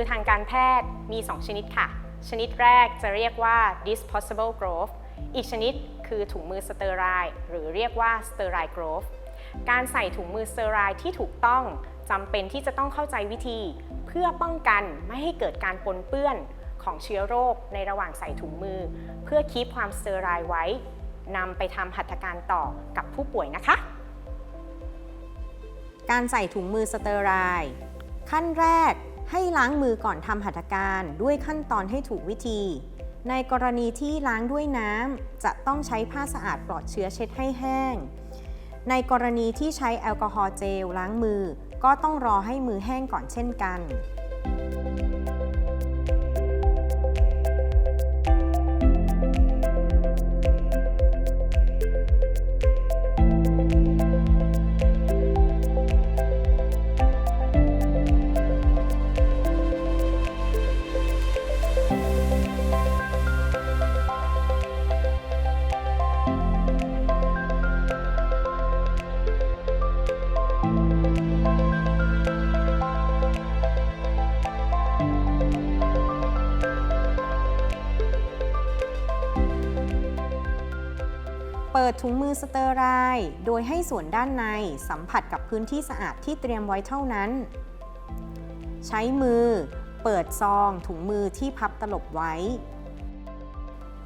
ือทางการแพทย์มี 2 ชนิดค่ะ ชนิดแรกจะเรียกว่า disposable glove อีกชนิดคือถุงมือสเตอไรล์หรือเรียกว่า sterile glove การใส่ถุงมือสเตอไรล์ที่ถูกต้องจำเป็นที่จะต้องเข้าใจวิธี เพื่อป้องกันไม่ให้เกิดการปนเปื้อนของเชื้อโรคในระหว่างใส่ถุงมือ เพื่อคีปความสเตอรล์ไว้นำไปทำหัตถการต่อกับผู้ป่วยนะคะ การใส่ถุงมือสเตอไรล์ขั้นแรก ให้ล้างมือก่อนทำหัตถการด้วยขั้นตอนให้ถูกวิธี ในกรณีที่ล้างด้วยน้ำจะต้องใช้ผ้าสะอาดปลอดเชื้อเช็ดให้แห้ง ในกรณีที่ใช้แอลกอฮอล์เจลล้างมือ ก็ต้องรอให้มือแห้งก่อนเช่นกัน เปิดถุงมือสเตอร์ไรล์โดยให้ส่วนด้านในสัมผัสกับพื้นที่สะอาดที่เตรียมไว้เท่านั้น ใช้มือ เปิดซองถุงมือที่พับตลบไว้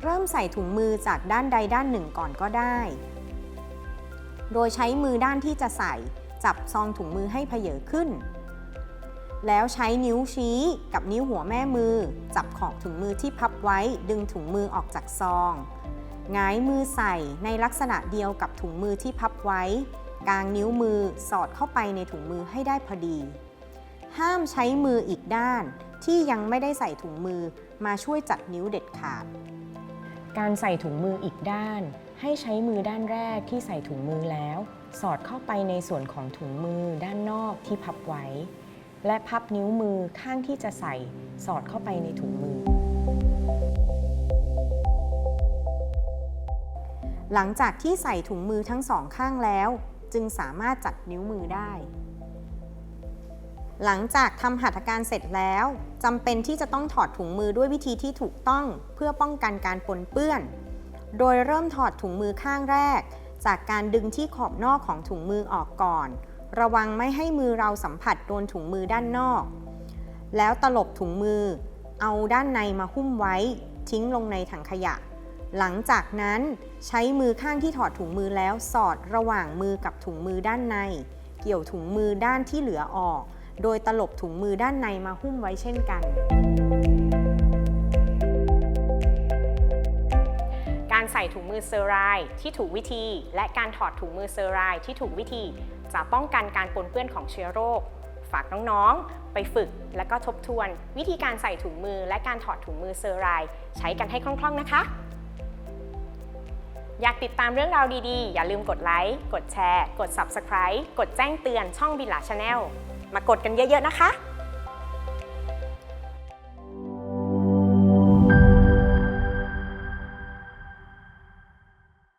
เริ่มใส่ถุงมือจากด้านใดด้านหนึ่งก่อนก็ได้ โดยใช้มือด้านที่จะใส่จับซองถุงมือให้เพเยอขึ้น แล้วใช้นิ้วชี้กับนิ้วหัวแม่มือ จับขอบถุงมือที่พับไว้ดึงถุงมือออกจากซอง หงายมือใส่ในลักษณะเดียวกับถุงมือที่พับไว้ กางนิ้วมือสอดเข้าไปในถุงมือให้ได้พอดี ห้ามใช้มืออีกด้านที่ยังไม่ได้ใส่ถุงมือมาช่วยจัดนิ้วเด็ดขาด การใส่ถุงมืออีกด้าน ให้ใช้มือด้านแรกที่ใส่ถุงมือแล้ว สอดเข้าไปในส่วนของถุงมือด้านนอกที่พับไว้ และพับนิ้วมือข้างที่จะใส่สอดเข้าไปในถุงมือ หลังจากที่ใส่ถุงมือทั้งสองข้างแล้ว จึงสามารถจัดนิ้วมือได้ หลังจากทำหัตถการเสร็จแล้วจำเป็นที่จะต้องถอดถุงมือด้วยวิธีที่ถูกต้องเพื่อป้องกันการปนเปื้อน โดยเริ่มถอดถุงมือข้างแรก จากการดึงที่ขอบนอกของถุงมือออกก่อน ระวังไม่ให้มือเราสัมผัสโดนถุงมือด้านนอก แล้วตลบถุงมือ เอาด้านในมาหุ้มไว้ ทิ้งลงในถังขยะ หลังจากนั้นใช้มือข้างที่ถอดถุงมือแล้วสอดระหว่างมือกับถุงมือด้านใน เกี่ยวถุงมือด้านที่เหลือออก โดยตลบถุงมือด้านในมาหุ้มไว้เช่นกัน การใส่ถุงมือเซอร์ไรที่ถูกวิธี และการถอดถุงมือเซอร์ไรที่ถูกวิธี จะป้องกันการปนเปื้อนของเชื้อโรค ฝากน้องๆ ไปฝึกและก็ทบทวน วิธีการใส่ถุงมือและการถอดถุงมือเซอร์ไรใช้กันให้คล่องๆนะคะ อยากติดตามเรื่องราวดีๆ อย่าลืมกดไลค์ กดแชร์ กด Subscribe กดแจ้งเตือนช่องบิลลาชาแนลมากดกันเยอะๆนะคะ